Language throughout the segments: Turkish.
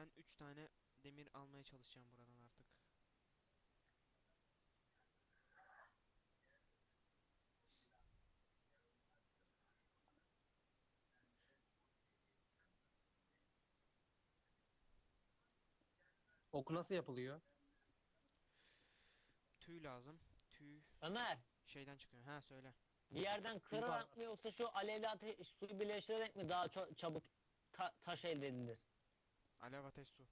Ben 3 tane demir almaya çalışacağım buradan artık. Ok nasıl yapılıyor? Tüy lazım. Tüy Ömer şeyden çıkıyor. Ha söyle. bir yerden kırarak mı yoksa şu alevli ateş suyu birleştirerek mi daha çabuk ta- taş elde edilir? Alev ateş su.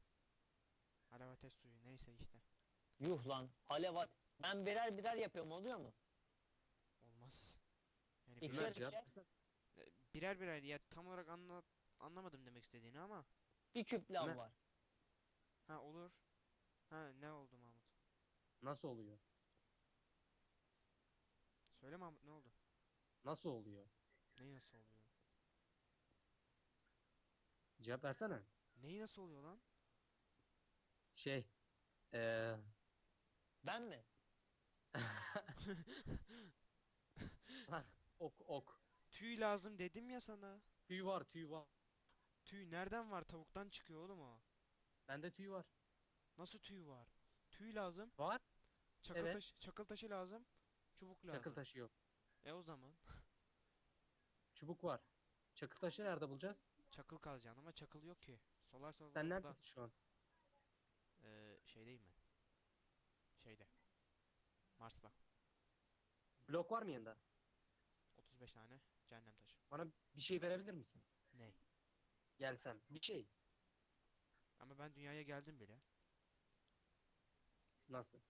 Alev ateş suyu neyse işte. Yuh lan alev at. Ben birer birer yapıyorum oluyor mu? Olmaz. Yani İkişer birer, ikişer. versene. birer birer ya tam olarak anla, anlamadım demek istediğini ama. Bir küp lav Ne? var. Ha olur. Ha ne oldu Mahmut? Nasıl oluyor? Söyle Mahmut ne oldu? Nasıl oluyor? Neyi nasıl oluyor? Cevap versene. Neyi nasıl oluyor lan? Şey. Eee Ben mi? ok ok. Tüy lazım dedim ya sana. Tüy var tüy var. Tüy nereden var? Tavuktan çıkıyor oğlum o. Bende tüy var. Nasıl tüy var? Tüy lazım. Var. Çakıl Evet. taşı, çakıl taşı lazım. Çubuk lazım. Çakıl taşı yok. E o zaman Çubuk var. Çakıl taşı nerede bulacağız? Çakıl kalacaksın ama çakıl yok ki. Solar solar Sen neredesin şu an? Ee, şeydeyim ben. Şeyde. Mars'ta. Blok var mı yanında? 35 tane cehennem taşı. Bana bir şey verebilir misin? Ne? Gelsem. Bir şey. Ama ben dünyaya geldim bile. Nasıl?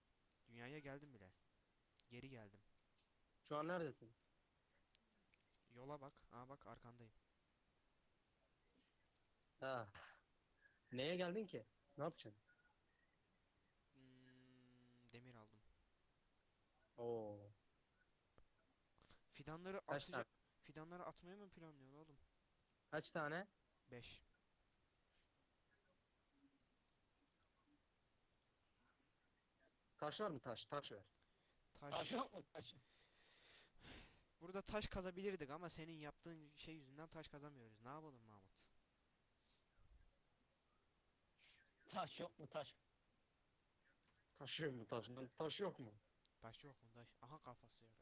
Dünyaya geldim bile. Geri geldim. Şu an neredesin? Yola bak. Aa bak arkandayım. Ha. Neye geldin ki? Ne yapacaksın? Hmm, demir aldım. Oo. Fidanları Kaç atacak. Fidanları atmayı mı planlıyorsun oğlum? Kaç tane? 5. Taş var mı taş? Taş ver. Taş. Taş yok mu taş? Burada taş kazabilirdik ama senin yaptığın şey yüzünden taş kazamıyoruz. Ne yapalım Mahmut? Taş yok mu taş? Taş yok mu taş? Lan Taş yok mu? Taş yok mu taş? Aha kafası yarıldı.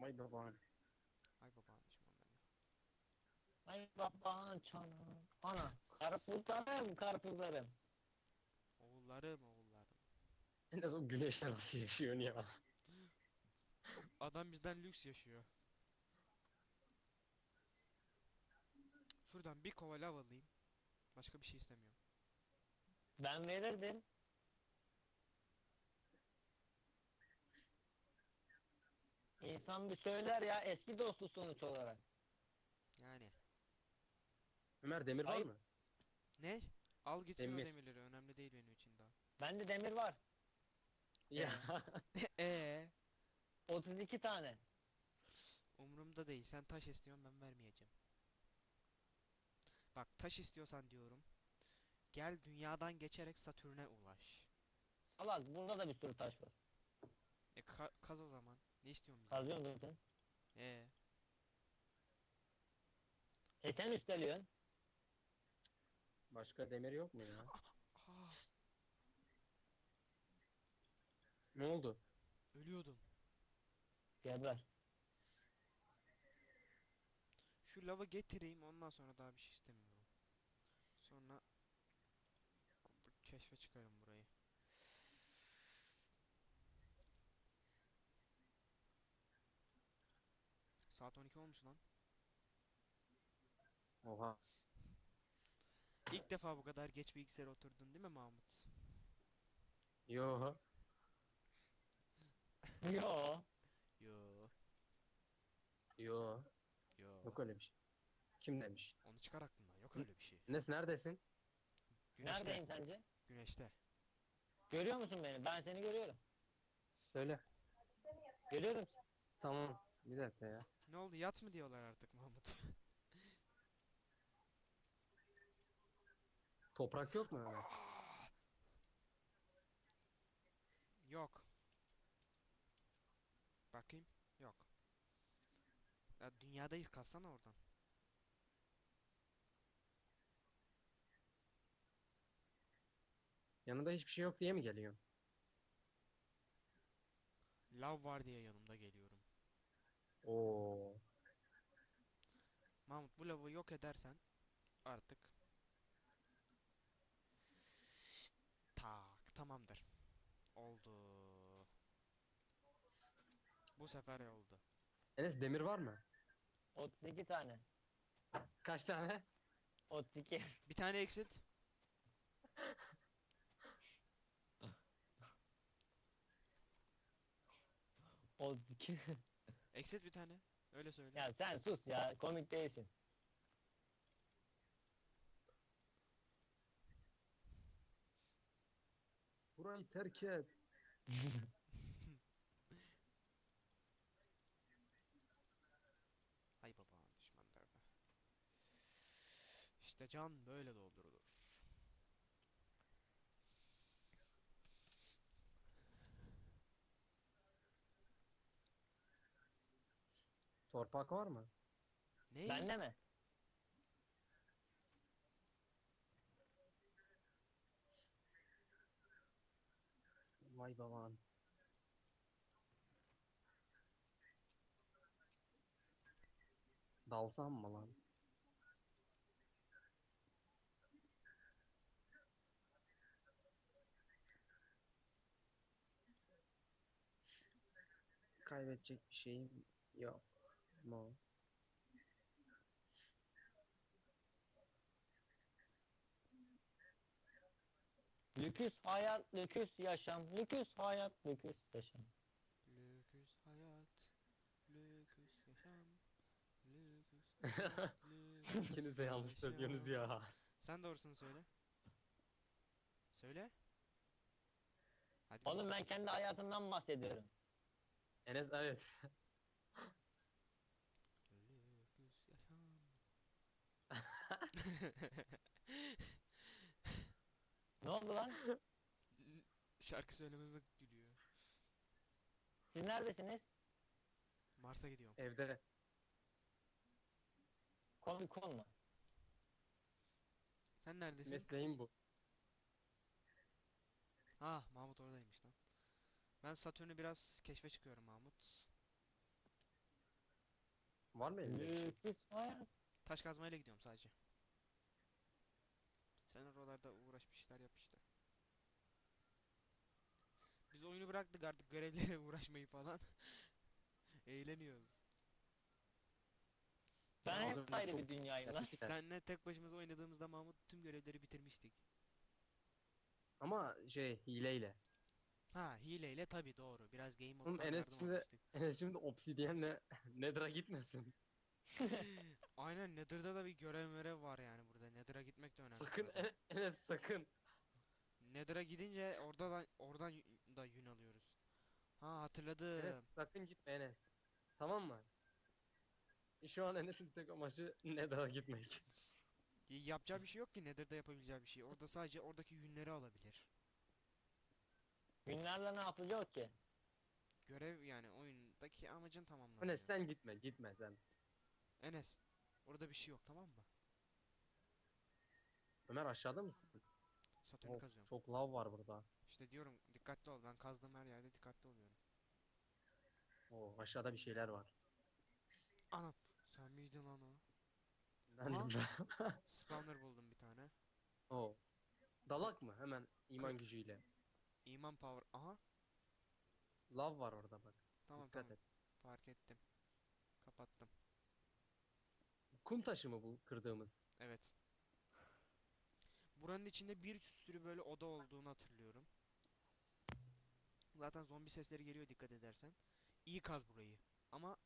Vay baban. Ay babaanneciğim ondan ya. Ay baban çanım. Ana karpuzlarım karpuzlarım. Oğullarım oğullarım. En az o güneşte nasıl yaşıyorsun ya? Adam bizden lüks yaşıyor. Şuradan bir kova lav alayım. Başka bir şey istemiyorum. Ben verirdim. İnsan bir söyler ya eski dostu sonuç olarak. Yani. Ömer demir var Hayır. mı? Ne? Al gitsin Demir. o demirleri. Önemli değil benim için daha. Bende demir var. Ya. Ee, 32 tane. umurumda değil. Sen taş istiyorsun ben vermeyeceğim. Bak taş istiyorsan diyorum. Gel dünyadan geçerek Satürn'e ulaş. Allah burada da bir sürü taş var. E ka- kaz o zaman. Ne istiyorsun bizden? Kazıyorum zaten. Ee, E sen üsteliyorsun. Başka demir yok mu ya? ah, Ne oldu? ölüyordum. Geber. Şu lavı getireyim ondan sonra daha bir şey istemiyorum. Sonra keşfe çıkarım burayı. Saat 12 olmuş lan. Oha. İlk defa bu kadar geç bilgisayara oturdun değil mi Mahmut? Yo. Yo. Yo, Yo. Yo. Yok öyle bir şey. Kim demiş? Onu çıkar aklından. Yok öyle bir şey. Enes neredesin? Güneşte. Neredeyim sence? Güneşte. Görüyor musun beni? Ben seni görüyorum. Söyle. Görüyorum. Tamam. Bir dakika ya. Ne oldu? Yat mı diyorlar artık Mahmut? Toprak yok mu? Yok. Bakayım. Yok. Ya dünyadayız kalsana oradan. Yanında hiçbir şey yok diye mi geliyor? Lav var diye yanımda geliyorum. Oo. Mahmut bu lavı yok edersen artık tak tamamdır. Oldu. Bu sefer oldu. Enes demir var mı? 32 tane. Kaç tane? 32. Bir tane eksilt. O 32. Eksilt bir tane. Öyle söyle. ya sen sus ya. Komik değilsin. Burayı terk et. İşte can böyle doldurulur. Torpak var mı? Ne? Bende mi? Vay baban. Dalsam mı lan? Kaybedecek bir şeyim yok mu? Lüküs hayat, lüküs yaşam. Lüküs hayat, lüküs yaşam. Lüküs hayat, lüküs yaşam, lüküs hayat, lüküs İkiniz de yanlış söylüyorsunuz yaşam. ya. Sen doğrusunu söyle. Söyle. Hadi Oğlum ben kendi hayatımdan bahsediyorum. Enes evet. Yaşam. Ne oldu lan? Şarkı söylememe gülüyor. Siz neredesiniz? Mars'a gidiyorum. Evde. Comic Con mu? Sen neredesin? Mesleğim bu. Ah Mahmut oradaymış lan. Ben Satürn'ü biraz keşfe çıkıyorum Mahmut. Var mı elinde? şey? Hayat. Taş kazmayla gidiyorum sadece. Sen oralarda uğraş bir şeyler yap işte. Biz oyunu bıraktık artık görevlere uğraşmayı falan. Eğleniyoruz. Ben hep ayrı çok bir dünyayım lan. Senle tek başımıza oynadığımızda Mahmut tüm görevleri bitirmiştik. Ama şey hileyle. Ha hileyle tabi doğru. Biraz game Oğlum moddan Enes yardım şimdi- almıştık. Enes şimdi obsidiyenle Nether'a gitmesin. Aynen Nether'da da bir görev görev var yani burada. Nether'a gitmek de önemli. Sakın. Ene- Enes sakın. Nether'a gidince orada da oradan y- da yün alıyoruz. Ha hatırladım. Enes sakın gitme Enes. Tamam mı? Şu an Enes'in tek amacı Nether'a gitmek. Y- Yapacağı bir şey yok ki Nether'da yapabileceği bir şey. Orada sadece oradaki yünleri alabilir. Günlerle ne yapacak ki? Görev yani oyundaki amacın tamamlanıyor. Enes sen gitme gitme sen. Enes. Orada bir şey yok tamam mı? Ömer aşağıda mısın? Satürn'ü Of, kazıyorum. çok lav var burada. İşte diyorum dikkatli ol. Ben kazdığım her yerde dikkatli oluyorum. Oo, aşağıda bir şeyler var. Anam. Sen miydin lan o? Ben Aha. de Spawner buldum bir tane. Oo. Dalak mı? Hemen iman gücüyle. İman power. Aha. Lav var orada bak. Tamam Dikkat tamam. et. Fark ettim. Kapattım. Kum taşı mı bu kırdığımız? Evet. Buranın içinde bir sürü böyle oda olduğunu hatırlıyorum. Zaten zombi sesleri geliyor dikkat edersen. İyi kaz burayı. Ama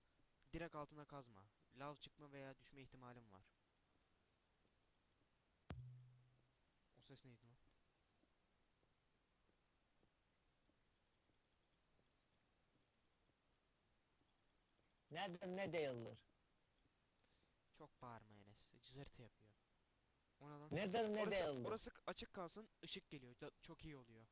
direkt altına kazma. Lav çıkma veya düşme ihtimalim var. O ses neydi lan? Nereden ne değildir? Çok bağırma Enes. Cızırtı yapıyor. Ona lan. Neden ne Orası, değildir? orası açık kalsın ışık geliyor. Çok iyi oluyor.